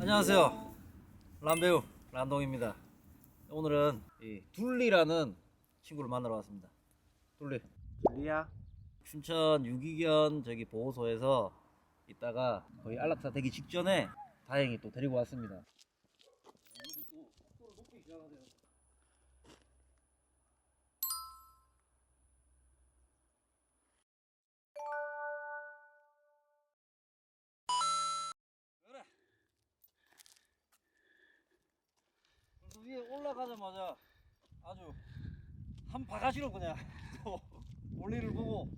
안녕하세요. 람배우 란동입니다. 오늘은 이 둘리라는 친구를 만나러 왔습니다. 둘리. 리야 춘천 유기견 저기 보호소에서 있다가 거의 안락사 되기 직전에 다행히 또 데리고 왔습니다. 위에 올라가자마자 아주 한 바가지로 그냥 또 올리를 보고.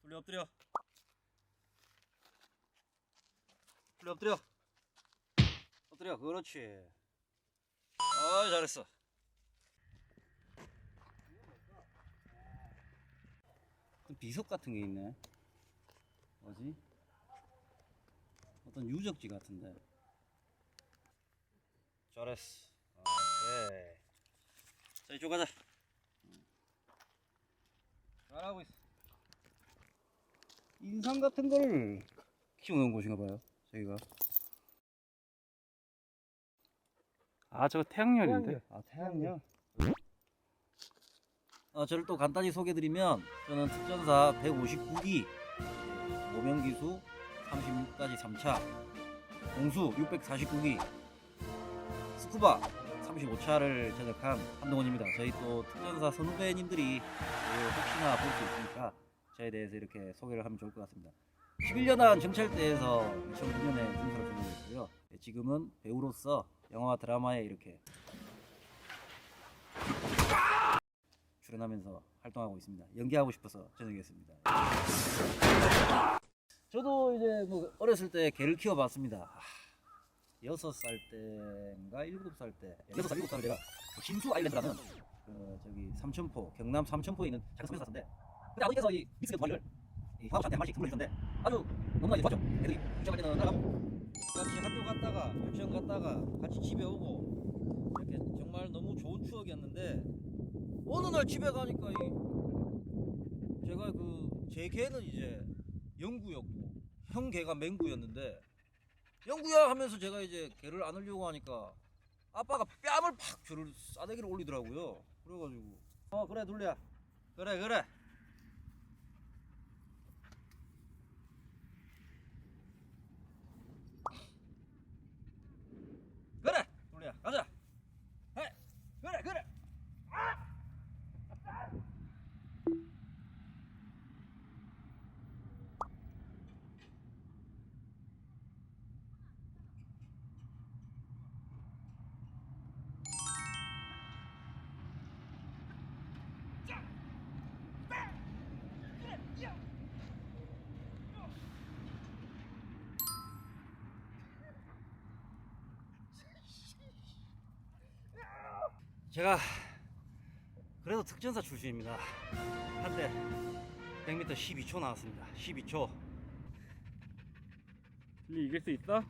둘리 엎드려. 둘리 엎드려. 엎드려. 그렇지. 아 잘했어. 비석 같은 게 있네. 뭐지? 어떤 유적지 같은데. 잘했어 오케이. 자 이쪽 가자. 잘하고 있어. 인상 같은 거를 키우는 곳인가 봐요 저희가. 아 저거 태양열인데? 아 태양요? 어, 저를 또 간단히 소개드리면 저는 특전사 159기 모명기수 36까지 3차 공수 649기 스쿠바 35차를 제작한 한동원입니다. 저희 또 특전사 선후배님들이 그 혹시나 볼 수 있으니까 저에 대해서 이렇게 소개를 하면 좋을 것 같습니다. 11년 한 정찰대에서 2009년에 중사를 전공했고요. 지금은 배우로서 영화와 드라마에 이렇게 출연하면서 활동하고 있습니다. 연기하고 싶어서 전역했습니다. 저도 이제 뭐 어렸을 때 개를 키워봤습니다. 아, 여섯 살 때인가 일곱 살 때, 여섯 살 일곱 살에 제가 그 신수 아일랜드라는 그 저기 삼천포 경남 삼천포에 있는 작은 섬에서 살았는데 그때 아버지께서 이 믹스된 두 마리를 이 화학한테 한 마리씩 선물해줬는데 아주 너무나 좋았죠. 애들이 유치원 갈 때는 따라가고 같이 학교 갔다가 유치원 갔다가 같이 집에 오고 이렇게 정말 너무 좋은 추억이었는데 어느 날 집에 가니까 이 제가 그 제 개는 이제 영구였고 형 개가 맹구였는데 영구야 하면서 제가 이제 개를 안으려고 하니까 아빠가 뺨을 팍 저를 싸대기를 올리더라고요. 그래가지고. 어 그래 둘리야. 그래 그래 둘리야 가자 해 그래 그래 제가 그래도 특전사 출신입니다. 한때 100m 12초 나왔습니다. 12초. 리 이길 수 있어?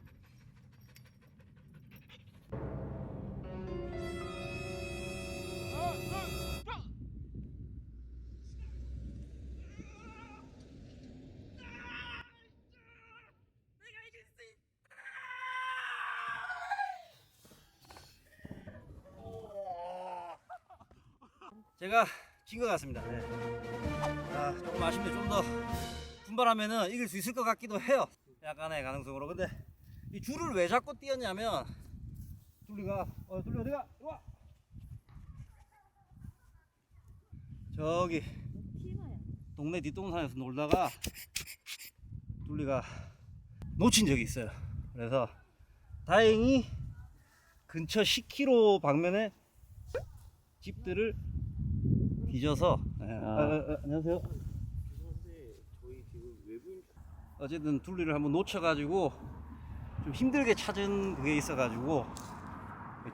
제가 진 것 같습니다. 네. 아, 조금 아쉽네. 좀더 분발하면은 이길 수 있을 것 같기도 해요. 약간의 가능성으로. 근데 이 줄을 왜 자꾸 띄었냐면 둘리가 어 둘리 어디가? 와. 저기 동네 뒷동산에서 놀다가 둘리가 놓친 적이 있어요. 그래서 다행히 근처 10km 방면에 집들을 뒤져서 네. 아, 아, 아, 안녕하세요. 어쨌든 둘리를 한번 놓쳐가지고 좀 힘들게 찾은 그게 있어가지고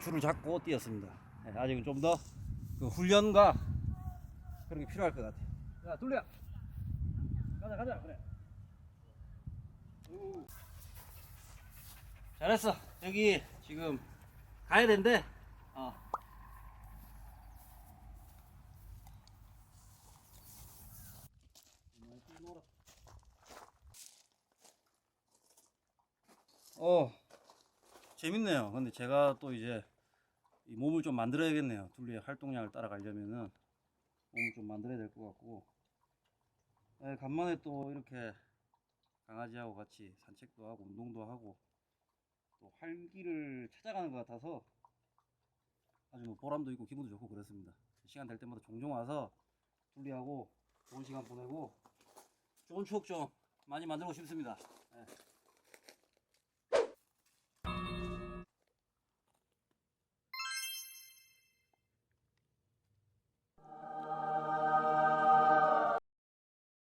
줄을 잡고 뛰었습니다. 네, 아직은 좀 더 그 훈련과 그런 게 필요할 것 같아요. 야, 둘리야, 가자, 가자, 그래. 오. 잘했어. 여기 지금 가야 된대. 어. 어 재밌네요. 근데 제가 또 이제 이 몸을 좀 만들어야겠네요. 둘리의 활동량을 따라가려면은 몸을 좀 만들어야 될 것 같고 예, 간만에 또 이렇게 강아지하고 같이 산책도 하고 운동도 하고 또 활기를 찾아가는 것 같아서 아주 뭐 보람도 있고 기분도 좋고 그렇습니다. 시간 될 때마다 종종 와서 둘리하고 좋은 시간 보내고 좋은 추억 좀 많이 만들고 싶습니다. 예.